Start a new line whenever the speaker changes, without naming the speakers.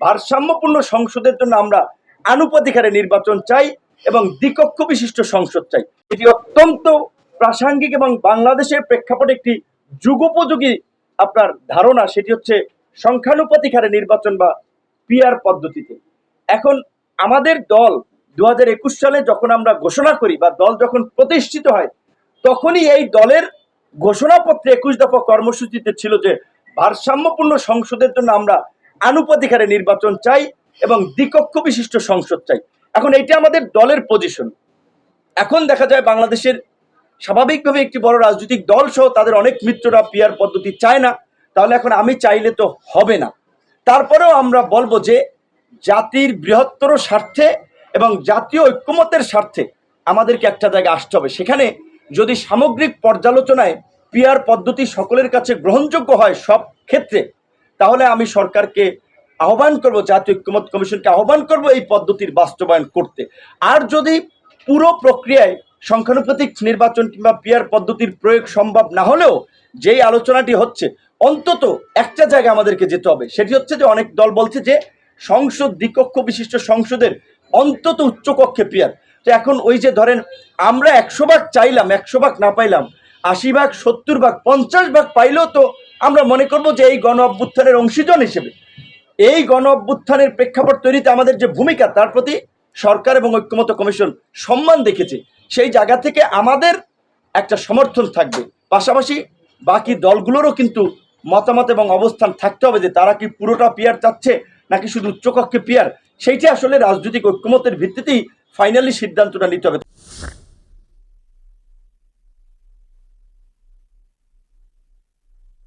ভারসাম্যপূর্ণ সংসদের জন্য আমরা আনুপাতিকারে নির্বাচন চাই এবং দ্বিকক্ষ বিশিষ্ট সংসদ চাই। এটি অত্যন্ত প্রাসঙ্গিক এবং বাংলাদেশের প্রেক্ষাপটে একটি যুগোপযোগী আপনার ধারণা। সেটি হচ্ছে সংখ্যানুপাতিক হারে নির্বাচন বা পিআর পদ্ধতিতে। এখন আমাদের দল দু হাজার একুশ সালে যখন আমরা ঘোষণা করি বা দল যখন প্রতিষ্ঠিত হয়, তখনই এই দলের ঘোষণাপত্রে একুশ দফা কর্মসূচিতে ছিল যে ভারসাম্যপূর্ণ সংসদের জন্য আমরা আনুপাতিক হারে নির্বাচন চাই এবং দ্বিকক্ষ বিশিষ্ট সংসদ চাই। এখন এইটা আমাদের দলের পজিশন এখন দেখা যায় বাংলাদেশের স্বাভাবিকভাবে একটি বড় রাজনৈতিক দল সহ তাদের অনেক মিত্ররা পিয়ার পদ্ধতি চায় না। তাহলে এখন আমি চাইলে তো হবে না। তারপরেও আমরা বলব যে জাতির বৃহত্তর স্বার্থে এবং জাতীয় ঐক্যমতের স্বার্থে আমাদেরকে একটা জায়গায় আসতে হবে। সেখানে যদি সামগ্রিক পর্যালোচনায় পিয়ার পদ্ধতি সকলের কাছে গ্রহণযোগ্য হয় সব ক্ষেত্রে তাহলে আমি সরকারকে আহ্বান করব, জাতীয় ঐক্যমত কমিশনকে আহ্বান করব এই পদ্ধতির বাস্তবায়ন করতে। আর যদি পুরো প্রক্রিয়ায় সংখ্যানুপাতিক নির্বাচন কিংবা পিয়ার পদ্ধতির প্রয়োগ সম্ভব না হলেও যেই আলোচনাটি হচ্ছে, অন্তত একটা জায়গায় আমাদেরকে যেতে হবে। সেটি হচ্ছে যে অনেক দল বলছে যে সংসদ দ্বিকক্ষ বিশিষ্ট সংসদের অন্তত উচ্চকক্ষে পিয়ার তো এখন ওই যে ধরেন আমরা একশো ভাগ চাইলাম, একশো ভাগ না পাইলাম, আশি ভাগ, সত্তর ভাগ, পঞ্চাশ ভাগ পাইলেও তো আমরা মনে করব যে এই গণ অভ্যুত্থানের অংশীজন হিসেবে। এই গণ অভ্যুত্থানের প্রেক্ষাপট তৈরিতে আমাদের যে ভূমিকা, তার প্রতি সরকার এবং ঐক্যমত কমিশন সম্মান দেখেছে। সেই জায়গা থেকে আমাদের একটা সমর্থন থাকবে। পাশাপাশি বাকি দলগুলোরও কিন্তু মতামত এবং অবস্থান থাকতে হবে যে তারা কি পুরোটা পিয়ার চাচ্ছে নাকি শুধু উচ্চকক্ষে পিয়ার? সেইটি আসলে রাজনৈতিক ঐক্যমতের ভিত্তিতেই ফাইনালি সিদ্ধান্তটা নিতে হবে।